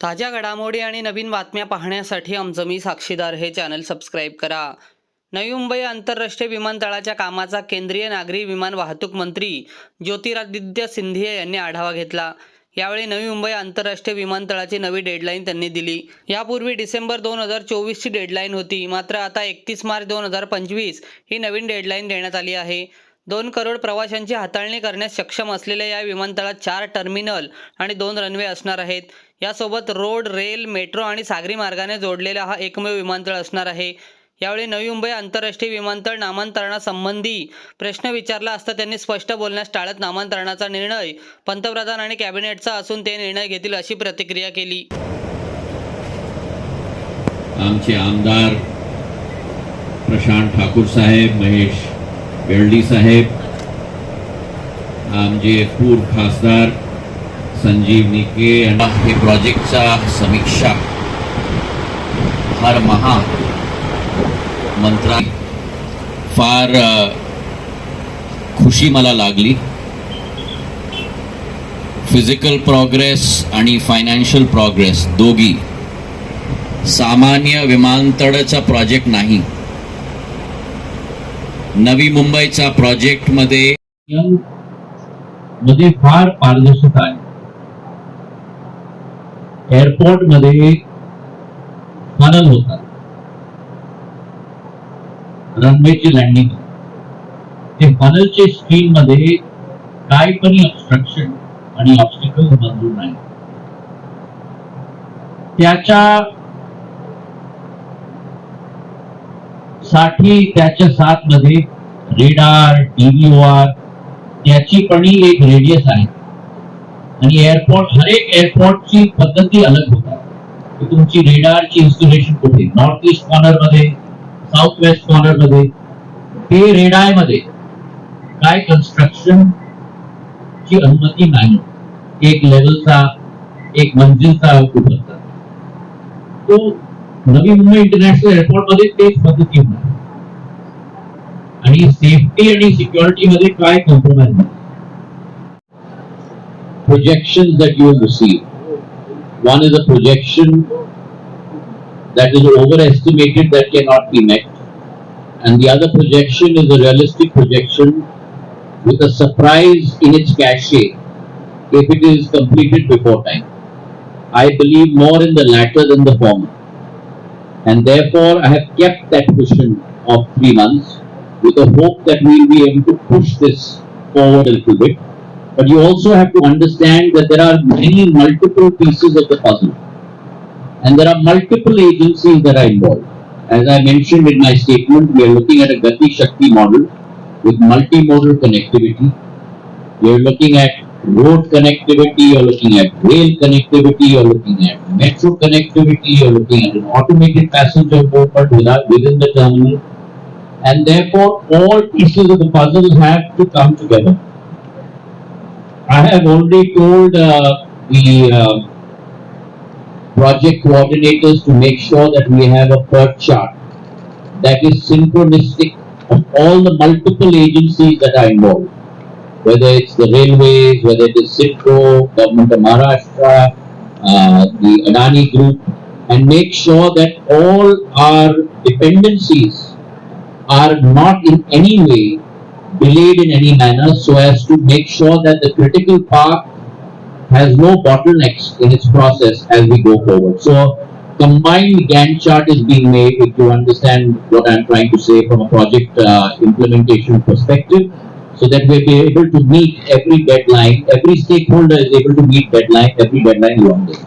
ताज्या घडामोडी आणि नवीन बातम्या पाहण्यासाठी आमचं मी साक्षीदार हे चॅनल सबस्क्राईब करा. नवी मुंबई आंतरराष्ट्रीय विमानतळाच्या कामाचा केंद्रीय नागरी विमान वाहतूक मंत्री ज्योतिरादित्य सिंधिया यांनी आढावा घेतला. यावेळी नवी मुंबई आंतरराष्ट्रीय विमानतळाची नवी डेडलाईन त्यांनी दिली. यापूर्वी डिसेंबर दोन हजार चोवीसची डेडलाईन होती. मात्र आता एकतीस मार्च दोन हजार पंचवीस ही नवीन डेडलाईन देण्यात आली आहे. दोन करोड प्रवाशांची हाताळणी करण्यास सक्षम असलेल्या या विमानतळात चार टर्मिनल आणि दोन रनवे असणार आहेत. यासोबत रोड रेल मेट्रो आणि सागरी मार्गाने जोडलेला हा एकमेव विमानतळ असणार आहे. यावेळी नवी मुंबई आंतरराष्ट्रीय विमानतळ नामांतरणासंबंधी प्रश्न विचारला असता त्यांनी स्पष्ट बोलण्यास टाळत नामांतरणाचा निर्णय पंतप्रधान आणि कॅबिनेटचा असून ते निर्णय घेतील अशी प्रतिक्रिया केली. आमचे आमदार प्रशांत ठाकूर साहेब महेश बेर्डी साहेब आमचे पूर्व खासदार संजीव निके आणि हे प्रोजेक्टचा समीक्षा. फार महा मंत्रा फार खुशी मला लागली. फिजिकल प्रोग्रेस आणि फायनान्शियल प्रोग्रेस दोघी. सामान्य विमानतळाचा प्रोजेक्ट नाही. नवी मुंबईचा प्रोजेक्टमध्ये मध्ये फार पारदर्शकता आहे. एअरपोर्टमध्ये फनल होतात रनवेची लँडिंग ते फनलचे स्क्रीन मध्ये काय पण ऑब्स्ट्रक्शन आणि ऑब्स्टिकल मंजूर नाही. त्याच्या साठी त्याच्या साथमध्ये रेडार डीव्हीओआर त्याची पण एक रेडियस आहे. आणि एअरपोर्ट हर एक एअरपोर्टची पद्धती अलग होतात. तुमची तुमची रेडारची इन्स्टॉलेशन कुठे? नॉर्थ ईस्ट कॉर्नरमध्ये साऊथ वेस्ट कॉर्नरमध्ये ते रेडायमध्ये काय कन्स्ट्रक्शन ची अनुमती नाही. एक लेवलचा एक मंजिलचा उपलब्ध तो नवी मुंबई इंटरनॅशनल एअरपोर्टमध्ये तेच पद्धती होणार आणि सेफ्टी आणि सिक्युरिटी मध्ये काय कॉम्प्रोमाइज नाही projections that you will receive. One is a projection that is overestimated that cannot be met, and the other projection is a realistic projection with a surprise in its cachet if it is completed before time. I believe more in the latter than the former, and therefore I have kept that cushion of three months with a hope that we will be able to push this forward a little bit. But you also have to understand that there are many multiple pieces of the puzzle. And there are multiple agencies that are involved. As I mentioned in my statement, we are looking at a Gati Shakti model with multimodal connectivity. We are looking at road connectivity, you're looking at rail connectivity, you're looking at metro connectivity, you're looking at an automated passenger movement without, within the terminal. And therefore, all pieces of the puzzle have to come together. I have already told uh, the uh, project coordinators to make sure that we have a PERT chart that is synchronistic of all the multiple agencies that are involved. Whether it's the railways, whether it is Citro, Government of Maharashtra, uh, the Adani Group, and make sure that all our dependencies are not in any way delayed in any manner so as to make sure that the critical path has no bottlenecks in its process as we go forward. So combined Gantt chart is being made if you understand what I'm trying to say from a project uh, implementation perspective so that we'll be able to meet every deadline, every stakeholder is able to meet deadline, every deadline the way.